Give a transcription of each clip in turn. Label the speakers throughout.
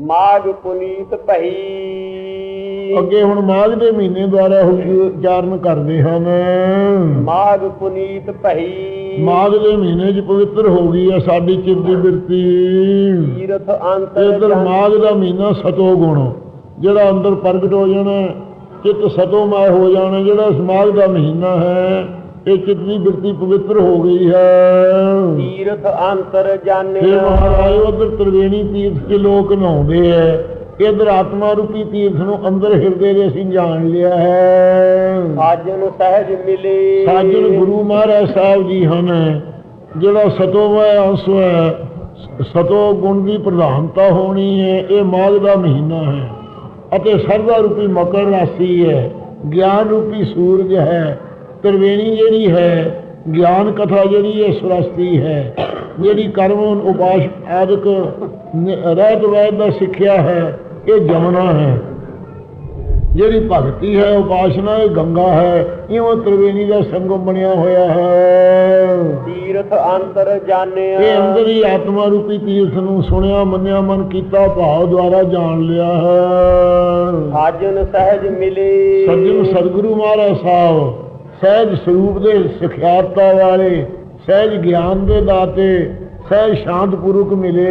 Speaker 1: ਮਾਗ ਪੁਨੀਤ ਭਈ।
Speaker 2: ਅੱਗੇ ਹੁਣ ਮਾਘ ਦੇ ਮਹੀਨੇ ਦੁਆਰਾ ਉਚਾਰਨ ਕਰਦੇ ਹਨ?
Speaker 1: ਮਾਗ ਪੁਨੀਤ ਭਈ।
Speaker 2: ਮਾਘ ਦੇ ਮਹੀਨੇ 'ਚ ਪਵਿੱਤਰ ਹੋ ਗਈ ਹੈ ਸਾਡੀ ਚਿੱਤ ਦੀ ਬਿਰਤੀ।
Speaker 1: ਤੀਰਥ ਅੰਤਰ
Speaker 2: ਇਧਰ ਮਾਘ ਦਾ ਮਹੀਨਾ ਸਤੋ ਗੁਣ ਜਿਹੜਾ ਅੰਦਰ ਪ੍ਰਗਟ ਹੋ ਜਾਣਾ ਚਿੱਤ ਸਤੋਮय ਹੋ ਜਾਣਾ ਜਿਹੜਾ ਇਸ ਮਾਘ ਦਾ ਮਹੀਨਾ ਹੈ। ਇਹ ਚਿੱਤ ਦੀ ਬਿਰਤੀ ਪਵਿੱਤਰ ਹੋ ਗਈ ਹੈ।
Speaker 1: ਤੀਰਥ ਅੰਤਰ
Speaker 2: ਇਹ
Speaker 1: ਜਾਣਿਆ
Speaker 2: ਮਹਾਰਾਜ ਉਧਰ ਤ੍ਰਿਵੇਣੀ ਤੀਰਥ 'ਚ ਲੋਕ ਨਹਾਉਂਦੇ ਐ ਇਧਰ ਆਤਮਾ ਰੂਪੀ ਤੀਰਥ ਨੂੰ ਅੰਦਰ ਹਿਰਦੇ ਦੇ ਅਸੀਂ ਜਾਣ ਲਿਆ ਹੈ।
Speaker 1: ਸਾਜਨ ਸਹਿਜ ਮਿਲੇ।
Speaker 2: ਸਾਜਣ ਗੁਰੂ ਮਹਾਰਾਜ ਸਾਹਿਬ ਜੀ ਹਨ ਜਿਹੜਾ ਸਤੋਮय ਅੰਸ਼ ਹੈ ਸਤੋ ਗੁਣ ਦੀ ਪ੍ਰਧਾਨਤਾ ਹੋਣੀ ਹੈ ਇਹ ਮਾਘ ਦਾ ਮਹੀਨਾ ਹੈ। ਅਤੇ ਸਰਦਾ ਰੂਪੀ ਮਕਰ ਰਾਸ਼ੀ ਹੈ ਗਿਆਨ ਰੂਪੀ ਸੂਰਜ ਹੈ। ਤ੍ਰਿਵੇਣੀ ਜਿਹੜੀ ਹੈ ਗਿਆਨ ਕਥਾ ਜਿਹੜੀ ਹੈ ਸਰਸਤੀ ਹੈ। ਜਿਹੜੀ ਕਰਮ ਉਪਾਸ ਆਦਿਕ ਰਹਿਤ ਵੈਦ ਦਾ ਸਿੱਖਿਆ ਹੈ ਇਹ ਜਮਨਾ ਹੈ। ਜਿਹੜੀ ਭਗਤੀ ਹੈ ਉਪਾਸਨਾ ਇਹ ਗੰਗਾ ਹੈ। ਇਉਂ ਤ੍ਰਿਵੇਣੀ ਦਾ ਸੰਗਮ ਬਣਿਆ ਹੋਇਆ ਹੈ।
Speaker 1: ਤੀਰਥ ਅੰਤਰ ਜਾਣਿਆ।
Speaker 2: ਇਹ ਅੰਦਰ ਹੀ ਆਤਮਾ ਰੂਪੀ ਤੀਰਥ ਨੂੰ ਸੁਣਿਆ ਮੰਨਿਆ ਮਨ ਕੀਤਾ ਭਾਵ ਦੁਆਰਾ ਜਾਣ ਲਿਆ ਹੈ।
Speaker 1: ਸਾਜਨ ਸਹਿਜ ਮਿਲੇ।
Speaker 2: ਸੱਜਣ ਸਤਿਗੁਰੂ ਮਹਾਰਾਜ ਸਾਹਿਬ ਸਹਿਜ ਸਰੂਪ ਦੇ ਸਿਖਿਆਰਤਾ ਵਾਲੇ ਸਹਿਜ ਗਿਆਨ ਦੇ ਦਾਤੇ ਸਹਿਜ ਸ਼ਾਂਤ ਪੁਰਖ ਮਿਲੇ।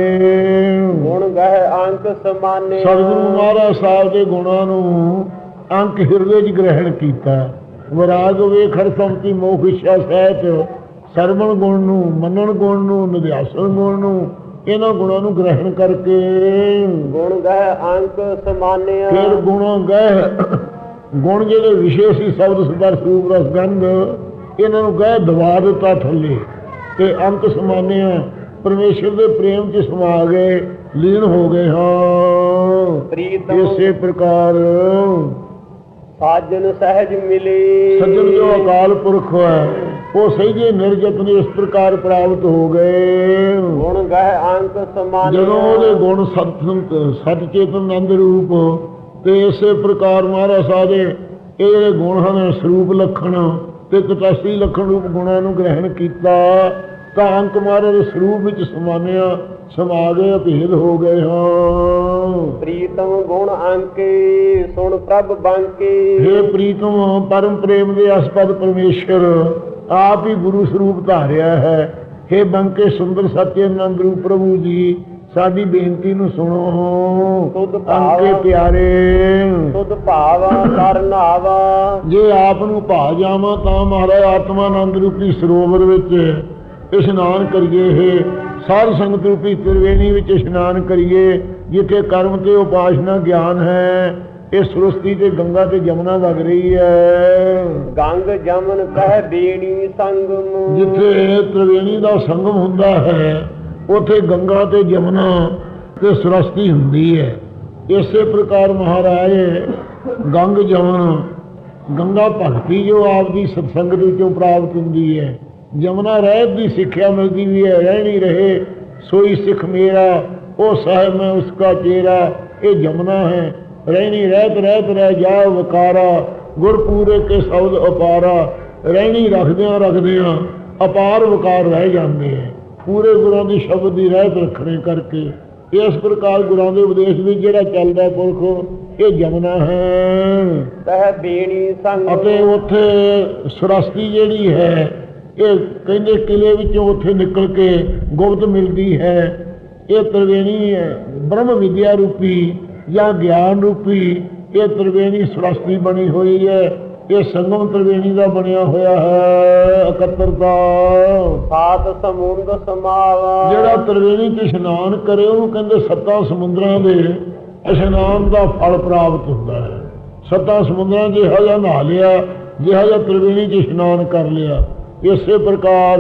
Speaker 1: ਗੁਣ ਗਹਿ ਅੰਕ ਸਮਾਨੇ।
Speaker 2: ਸਤਿਗੁਰੂ ਮਹਾਰਾਜ ਸਾਹਿਬ ਦੇ ਗੁਣਾਂ ਨੂੰ ਅੰਕ ਹਿਰਦੇ 'ਚ ਗ੍ਰਹਿਣ ਕੀਤਾ। ਵਿਰਾਗ ਵੇਖੜ ਸੰਤੀ ਮੋਖ ਇੱਛਾ ਸਹਿਤ ਸਰਵਣ ਗੁਣ ਨੂੰ ਮੰਨਣ ਗੁਣ ਨੂੰ ਨਿਧਿਆਸਨ ਗੁਣ ਨੂੰ ਇਹਨਾਂ ਗੁਣਾਂ ਨੂੰ ਗ੍ਰਹਿਣ ਕਰਕੇ।
Speaker 1: ਗੁਣ ਗਹਿ ਅੰਕ ਸਮਾਨਿਆ।
Speaker 2: ਫਿਰ ਗੁਣੋਂ ਗਏ ਗੁਣ ਜਿਹੜੇ ਵਿਸ਼ੇਸ਼ ਸੀ ਸ਼ਬਦ ਸਦਰ ਸਰੂਪ ਰਸ ਗੰਧ ਇਹਨਾਂ ਨੂੰ ਗਏ ਦਬਾ ਦਿੱਤਾ ਥੱਲੇ। ਤੇ ਅੰਕ ਸਮਾਨਿਆ ਪਰਮੇਸ਼ਰ ਦੇ ਪ੍ਰੇਮ 'ਚ ਸਮਾ ਗਏ ਲੀਨ ਹੋ ਗਏ ਹਾਂ। ਇਸੇ ਪ੍ਰਕਾਰ
Speaker 1: ਸਾਜਨ ਸਹਿਜ ਮਿਲੇ।
Speaker 2: ਸੱਜਣ ਜੋ ਅਕਾਲ ਪੁਰਖ ਹੈ ਉਹ ਸਹਿਜੇ ਨਿਰਜਤ ਨੇ ਇਸ ਪ੍ਰਕਾਰ ਪ੍ਰਾਪਤ ਹੋ ਗਏ।
Speaker 1: ਗੁਣ ਗਹਿ ਅੰਕ ਸਮਾਨਿਆ
Speaker 2: ਜਦੋਂ ਉਹਦੇ ਗੁਣ ਸਤ ਸਤ ਚੇਤਨ ਆਨੰਦ ਰੂਪ ਤੇ ਇਸੇ ਪ੍ਰਕਾਰ ਮਹਾਰਾਜ ਸਾਹਿਬ ਦੇ ਇਹ ਜਿਹੜੇ ਗੁਣ ਹਨ ਸਰੂਪ ਲਖਣ ਤੇ ਤਟਸੀ ਲਖਣ ਰੂਪ ਗੁਣਾਂ ਨੂੰ ਗ੍ਰਹਿਣ ਕੀਤਾ ਤਾਂ ਅੰਕ ਮਹਾਰਾਜ ਦੇ ਸਰੂਪ ਵਿੱਚ ਸਮਾਨਿਆ ਸਮਾ ਗਏ ਅਭੇਦ ਹੋ ਗਏ ਹਾਂ।
Speaker 1: ਪ੍ਰੀਤਮ ਗੁਣ ਅੰਕੇ ਸੁਣ ਪ੍ਰਭ ਬਾਂਕੇ।
Speaker 2: हे ਪ੍ਰੀਤਮ ਪਰਮ ਪ੍ਰੇਮ ਦੇ ਅਸਪਦ ਪਰਮੇਸ਼ਰ ਆਪ ਹੀ ਗੁਰੂ ਸਰੂਪ ਧਾਰਿਆ ਹੈ। हे ਬੰਕੇ ਸੁੰਦਰ ਸਤਿਆਨੰਦ ਰੂਪ ਪ੍ਰਭੂ ਜੀ ਸਾਡੀ ਬੇਨਤੀ ਨੂੰ ਸੁਣੋ।
Speaker 1: ਤੁਧ ਭਾਵ।
Speaker 2: ਅੰਕੇ ਪਿਆਰੇ।
Speaker 1: ਸੁਧ ਭਾਵਾ ਕਰਨਾਵਾ
Speaker 2: ਜੇ ਆਪ ਨੂੰ ਭਾ ਜਾਵਾਂ ਤਾਂ ਮਹਾਰਾਜ ਆਤਮਾਨੰਦ ਰੂਪੀ ਸਰੋਵਰ ਵਿੱਚ ਇਸ਼ਨਾਨ ਕਰੀਏ ਹੈ ਸਾਧ ਸੰਗਤ ਰੂਪੀ ਤ੍ਰਿਵੇਣੀ ਵਿੱਚ ਇਸ਼ਨਾਨ ਕਰੀਏ ਜਿੱਥੇ ਕਰਮ ਤੇ ਉਪਾਸਨਾ ਗਿਆਨ ਹੈ ਇਹ ਸਰਸਤੀ ਤੇ ਗੰਗਾ ਤੇ ਜਮਨਾ ਵਗ ਰਹੀ ਹੈ।
Speaker 1: ਗੰਗ ਜਮਨ ਕਹਿ ਬੇਣੀ ਸੰਗਮ।
Speaker 2: ਜਿੱਥੇ ਤ੍ਰਿਵੇਣੀ ਦਾ ਸੰਗਮ ਹੁੰਦਾ ਹੈ ਉੱਥੇ ਗੰਗਾ ਤੇ ਜਮਨਾ ਤੇ ਸਰਸਤੀ ਹੁੰਦੀ ਹੈ। ਇਸੇ ਪ੍ਰਕਾਰ ਮਹਾਰਾਜ, ਗੰਗ ਜਮਨ, ਗੰਗਾ ਭਗਤੀ ਜੋ ਆਪ ਦੀ ਸਤਸੰਗਤ ਵਿੱਚੋਂ ਪ੍ਰਾਪਤ ਹੁੰਦੀ ਹੈ। ਜਮਨਾ ਰਹਿਤ ਦੀ ਸਿੱਖਿਆ ਮਿਲਦੀ ਵੀ ਹੈ ਰਹਿਣੀ ਰਹੇ, ਸੋਈ ਸਿੱਖ ਮੇਰਾ, ਉਹ ਸਾਹਿਬ ਮੈਂ ਉਸਕਾ ਚੇਰਾ, ਇਹ ਜਮਨਾ ਹੈ। ਰਹਿਣੀ ਰਹਿਤ ਰਹਿਤ ਰਹਿ ਜਾ ਵਕਾਰਾ, ਗੁਰਪੂਰੇ ਕੇ ਸ਼ਬਦ ਅਪਾਰਾ। ਰਹਿਣੀ ਰੱਖਦਿਆਂ ਰੱਖਦਿਆਂ ਅਪਾਰ ਵਕਾਰ ਰਹਿ ਜਾਂਦੇ ਹੈ। ਪੂਰੇ ਗੁਰਾਂ ਦੀ ਸ਼ਬਦ ਦੀ ਰਹਿਤ ਰੱਖਣੇ ਕਰਕੇ ਇਸ ਪ੍ਰਕਾਰ ਗੁਰਾਂ ਦੇ ਉਪਦੇਸ਼ ਵਿੱਚ ਜਿਹੜਾ ਚੱਲਦਾ ਪੁਰਖ ਇਹ ਜਮਨਾ ਹੈ।
Speaker 1: ਕਹਿ ਬੇਣੀ ਸੰਗਮ
Speaker 2: ਅਤੇ ਉੱਥੇ ਸਰਸਤੀ ਜਿਹੜੀ ਹੈ ਇਹ ਕਹਿੰਦੇ ਕਿਲੇ ਵਿੱਚੋਂ ਉੱਥੇ ਨਿਕਲ ਕੇ ਗੁਪਤ ਮਿਲਦੀ ਹੈ। ਇਹ ਤ੍ਰਿਵੇਣੀ ਹੈ ਬ੍ਰਹਮ ਵਿਦਿਆ ਰੂਪੀ ਜਾਂ ਗਿਆਨ ਰੂਪੀ ਇਹ ਤ੍ਰਿਵੇਣੀ ਸਰਸਤੀ ਬਣੀ ਹੋਈ ਹੈ। ਇਹ ਸੰਗਮ ਤ੍ਰਿਵੇਣੀ ਦਾ ਬਣਿਆ ਹੋਇਆ ਹੈ ਇਕੱਤਰਤਾ।
Speaker 1: ਸਾਤ ਸਮੁੰਦ ਸਮਾਵਾ।
Speaker 2: ਜਿਹੜਾ ਤ੍ਰਿਵੇਣੀ ਤੇ ਇਸ਼ਨਾਨ ਕਰੇ ਉਹਨੂੰ ਕਹਿੰਦੇ ਸੱਤਾਂ ਸਮੁੰਦਰਾਂ ਦੇ ਇਸ਼ਨਾਨ ਦਾ ਫਲ ਪ੍ਰਾਪਤ ਹੁੰਦਾ ਹੈ। ਸੱਤਾਂ ਸਮੁੰਦਰਾਂ ਜਿਹਾ ਨਹਾ ਲਿਆ ਜਿਹੜਾ ਜਿਹਾ ਤ੍ਰਿਵੇਣੀ 'ਚ ਇਸ਼ਨਾਨ ਕਰ ਲਿਆ ਇਸੇ ਪ੍ਰਕਾਰ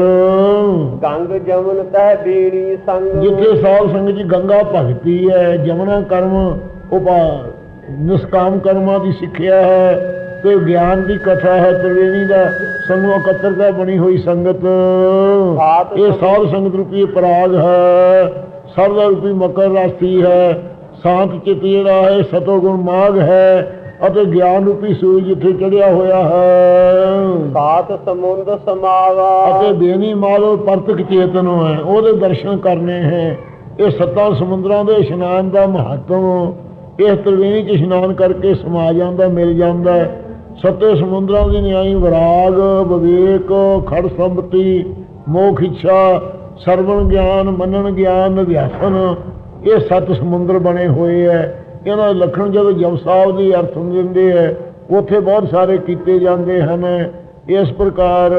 Speaker 1: ਗੰਗ ਜਮਨ ਕਹਿ ਬੇਣੀ ਸੰਗਮ
Speaker 2: ਜਿੱਥੇ ਸਾਧ ਸੰਗਤ ਜੀ ਗੰਗਾ ਭਗਤੀ ਹੈ ਜਮਨਾ ਕਰਮ ਉਪਾ ਨਿਸਕਾਮ ਕਰਮਾਂ ਦੀ ਸਿੱਖਿਆ ਹੈ ਤੇ ਗਿਆਨ ਦੀ ਕਥਾ ਹੈ ਤ੍ਰਿਵੇਣੀ ਦਾ ਸੰਗਮ ਇਕੱਤਰਤਾ ਬਣੀ ਹੋਈ ਸੰਗਤ। ਇਹ ਸਾਧ ਸੰਗਤ ਰੂਪੀ ਪਰਾਗ ਹੈ ਸਰਦਾ ਰੂਪੀ ਮਕਰ ਰਾਸ਼ੀ ਹੈ। ਸ਼ਾਂਤ ਚਿੱਤ ਜਿਹੜਾ ਹੈ ਸਤੋ ਗੁਣ ਮਾਗ ਹੈ ਅਤੇ ਗਿਆਨ ਰੂਪੀ ਸੂਰਜ ਜਿੱਥੇ ਚੜਿਆ ਹੋਇਆ ਹੈ।
Speaker 1: ਸਾਤ ਸਮੁੰਦ ਸਮਾਵਾ।
Speaker 2: ਅਤੇ ਬੇਨੀ ਮਾਲੋ ਪਰਤਕ ਚੇਤਨ ਹੈ ਉਹਦੇ ਦਰਸ਼ਨ ਕਰਨੇ ਹੈ। ਇਹ ਸੱਤਾਂ ਸਮੁੰਦਰਾਂ ਦੇ ਇਸ਼ਨਾਨ ਦਾ ਮਹੱਤਵ ਇਸ ਤ੍ਰਿਵੇਣੀ ਚ ਇਸ਼ਨਾਨ ਕਰਕੇ ਸਮਾ ਜਾਂਦਾ ਮਿਲ ਜਾਂਦਾ ਹੈ। ਸੱਤੇ ਸਮੁੰਦਰਾਂ ਦੀ ਨਿਆਈ ਵਿਰਾਗ ਵਿਵੇਕ ਖੜ ਸੰਪਤੀ ਮੋਖ ਇੱਛਾ ਸਰਵਣ ਗਿਆਨ ਮੰਨਣ ਗਿਆਨ ਅਧਿਆਸਨ ਇਹ ਸੱਤ ਸਮੁੰਦਰ ਬਣੇ ਹੋਏ ਐ। ਇਹਨਾਂ ਦੇ ਲੱਖਣ ਜਦੋਂ ਜਪ ਸਾਹਿਬ ਦੀ ਅਰਥ ਦਿੰਦੇ ਐ ਉੱਥੇ ਬਹੁਤ ਸਾਰੇ ਕੀਤੇ ਜਾਂਦੇ ਹਨ। ਇਸ ਪ੍ਰਕਾਰ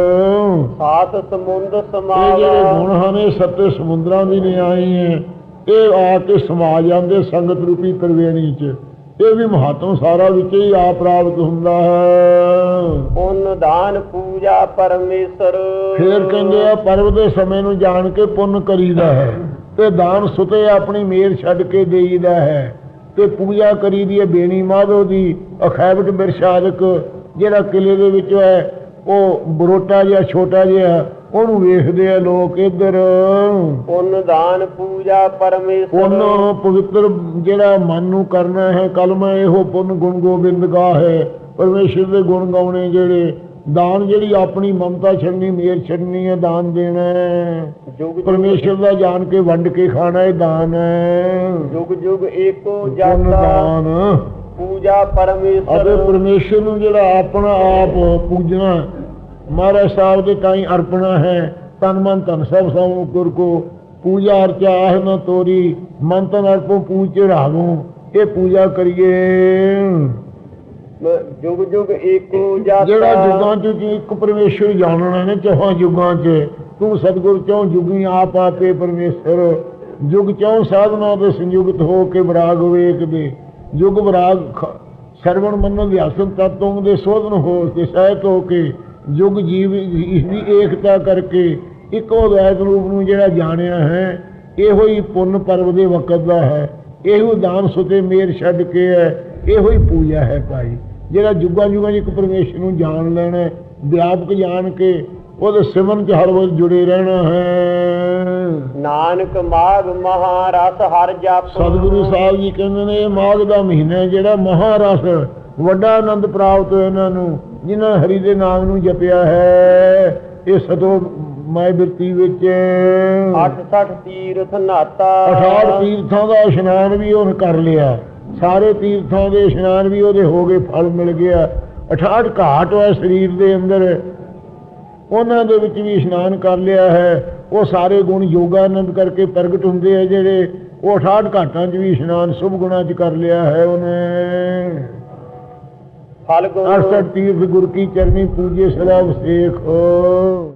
Speaker 1: ਸਾਤ ਸਮੁੰਦ
Speaker 2: ਇਹ ਜਿਹੜੇ
Speaker 1: ਸਮਾਵਾ
Speaker 2: ਗੁਣ ਹਨ ਇਹ ਸੱਤੇ ਸਮੁੰਦਰਾਂ ਦੀ ਨਿਆਈ ਹੈ ਇਹ ਆ ਕੇ ਸਮਾ ਜਾਂਦੇ ਸੰਗਤ ਰੂਪੀ ਤਰਵੇਣੀ ਚ। ਇਹ ਵੀ ਮਹੱਤਵ ਸਾਰਾ ਵਿੱਚ ਹੀ ਆ ਪ੍ਰਾਪਤ ਹੁੰਦਾ ਹੈ।
Speaker 1: ਪੁੰਨ ਦਾਨ ਪੂਜਾ ਪਰਮੇਸ਼ਰ।
Speaker 2: ਫੇਰ ਕਹਿੰਦੇ ਆ ਪਰਵ ਦੇ ਸਮੇਂ ਨੂੰ ਜਾਣ ਕੇ ਪੁੰਨ ਕਰੀਦਾ ਹੈ ਤੇ ਦਾਨ ਸੁਤੇ ਆਪਣੀ ਮੇਰ ਛੱਡ ਕੇ ਦੇਈਦਾ ਹੈ ਤੇ ਪੂਜਾ ਕਰੀਦੀ ਹੈ ਬੇਣੀ ਮਾਧੋ ਦੀ ਅਖੈਬਟ ਮਿਰਸ਼ਾਦਕ ਜਿਹੜਾ ਕਿਲੇ ਦੇ ਵਿੱਚ ਹੈ ਉਹ ਬਰੋਟਾ ਜਿਹਾ ਛੋਟਾ ਜਿਹਾ ਉਹਨੂੰ ਵੇਖਦੇ ਆ ਲੋਕ ਇੱਧਰ।
Speaker 1: ਪੁੰਨ ਦਾਨ ਪੂਜਾ ਪਰਮੇਸ਼ਰ।
Speaker 2: ਪੁੰਨ ਪਵਿੱਤਰ ਜਿਹੜਾ ਮਨ ਨੂੰ ਕਰਨਾ ਹੈ ਕਲਮਾ ਇਹੋ ਪੁੰਨ ਗੁਣ ਗੋਬਿੰਦ ਗਾ ਹੈ। ਪਰਮੇਸ਼ਰ ਦੇ ਗੁਣ ਗਾਉਣੇ ਜਿਹੜੇ ਦਾਨ ਜਿਹੜੀ ਆਪਣੀ ਮਮਤਾ ਛੱਡਣੀ ਮੇਰ ਛੱਡਣੀ ਹੈ ਦਾਨ ਦੇਣਾ ਹੈ। ਪਰਮੇਸ਼ਰ ਦਾ ਜਾਣ ਕੇ ਵੰਡ ਕੇ ਖਾਣਾ ਇਹ ਦਾਨ ਹੈ।
Speaker 1: ਜੁਗ ਜੁਗ ਏਕੋ ਜਾਤਾ।
Speaker 2: ਦਾਨ।
Speaker 1: ਪੂਜਾ
Speaker 2: ਅਤੇ
Speaker 1: ਪਰਮੇਸ਼ਰ
Speaker 2: ਪਰਮੇਸ਼ਰ ਨੂੰ ਜਿਹੜਾ ਆਪਣਾ ਆਪ ਪੂਜਣਾ ਮਹਾਰਾਜ ਸਾਹਿਬ ਦੇ ਤਾਈ ਅਰਪਣਾ ਹੈ। ਤਨ ਮਨ ਧਨ ਸਭ ਸਭ ਗੁਰ ਕੋ। ਪੂਜਾ ਅਰਚਾ ਆਹ ਨ ਤੋਰੀ। ਮਨ ਤਨ ਅਰਪੋ ਪੂਜ ਰਾਗੂ ਇਹ ਪੂਜਾ ਕਰੀਏ।
Speaker 1: ਜੁਗ ਜੁਗ ਏਕੋ ਜਾਤਾ।
Speaker 2: ਜਿਹੜਾ ਜੁਗਾਂ ਚ ਜੀ ਇੱਕ ਪਰਮੇਸ਼ਰ ਜਾਣਨਾ ਨੇ ਚੌਹਾਂ ਜੁਗਾਂ ਚ ਤੂੰ ਸਤਿਗੁਰ ਚੋਂ ਜੁਗੀ ਆਪ ਆਪੇ ਪਰਮੇਸ਼ਰ। ਜੁਗ ਚੋਂ ਸਾਧਨਾ ਦੇ ਸੰਯੁਗਤ ਹੋ ਕੇ ਵਿਰਾਗ ਵੇਖਦੇ। ਜੁਗ ਵਿਰਾਗ ਸਰਵਣ ਮੰਨੋ ਵਿਆਸਨ ਤਤੋਂ ਦੇ ਸੋਧਨ ਹੋ ਕੇ ਸਹਿਤ ਹੋ ਕੇ ਜੁਗ ਜੀਵ ਇਸ ਦੀ ਏਕਤਾ ਕਰਕੇ ਇੱਕੋ ਦੈਤ ਰੂਪ ਨੂੰ ਜਿਹੜਾ ਜਾਣਿਆ ਹੈ ਇਹੋ ਹੀ ਪੁੰਨ ਪਰਵ ਦੇ ਵਕਤ ਦਾ ਹੈ। ਇਹੋ ਦਾਨ ਸੁਤੇ ਮੇਰ ਛੱਡ ਕੇ ਹੈ ਇਹੋ ਹੀ ਪੂਜਾ ਹੈ ਭਾਈ। ਜਿਹੜਾ ਜੁਗਾਂ ਜੁਗਾਂ ਇੱਕ ਪਰਮੇਸ਼ਰ ਨੂੰ ਜਾਣ ਲੈਣਾ ਹੈ, ਵਿਆਪਕ ਜਾਣ ਕੇ ਉਹਦੇ ਸਿਮਰਨ 'ਚ ਹਰ ਵਕਤ ਜੁੜੇ ਰਹਿਣਾ ਹੈ।
Speaker 1: ਨਾਨਕ ਮਾਗ ਮਹਾਰਸ ਹਰ ਜਪ।
Speaker 2: ਸਤਿਗੁਰੂ ਸਾਹਿਬ ਜੀ ਕਹਿੰਦੇ ਨੇ ਇਹ ਮਾਘ ਦਾ ਮਹੀਨਾ ਜਿਹੜਾ ਮਹਾਰਸ ਵੱਡਾ ਆਨੰਦ ਪ੍ਰਾਪਤ ਹੋਇਆ ਇਹਨਾਂ ਨੂੰ। ਜਿਨ੍ਹਾਂ ਨੇ ਹਰੀ ਦੇ ਨਾਮ ਨੂੰ ਜਪਿਆ ਹੈ ਇਹ ਸਤੋ ਮੈਂ ਬਿਰਤੀ ਵਿੱਚ
Speaker 1: 68 ਤੀਰਥ ਨਾਤਾ।
Speaker 2: 68 ਤੀਰਥਾਂ ਦਾ ਇਸ਼ਨਾਨ ਵੀ ਉਹਨੇ ਕਰ ਲਿਆ। ਸਾਰੇ ਤੀਰਥਾਂ ਦੇ ਇਸ਼ਨਾਨ ਵੀ ਉਹਦੇ ਹੋ ਗਏ ਫਲ ਮਿਲ ਗਿਆ। 68 ਘਾਟ ਹੋਇਆ ਸਰੀਰ ਦੇ ਅੰਦਰ। ਉਹਨਾਂ ਦੇ ਵਿੱਚ ਵੀ ਇਸ਼ਨਾਨ ਕਰ ਲਿਆ ਹੈ। ਉਹ ਸਾਰੇ ਗੁਣ ਯੋਗਾਨੰਦ ਕਰਕੇ ਪ੍ਰਗਟ ਹੁੰਦੇ ਆ ਜਿਹੜੇ ਉਹ 68 ਘਾਟਾਂ 'ਚ ਵੀ ਇਸ਼ਨਾਨ ਸੁਭ ਗੁਣਾਂ 'ਚ ਕਰ ਲਿਆ ਹੈ ਉਹਨੇ।
Speaker 1: ਫਲ ਗੁਣ।
Speaker 2: 68 ਤੀਰਥ ਗੁਰ ਕੀ ਚਰਨੀ ਪੂਜੇ ਸਦਾ ਵਸੇਖ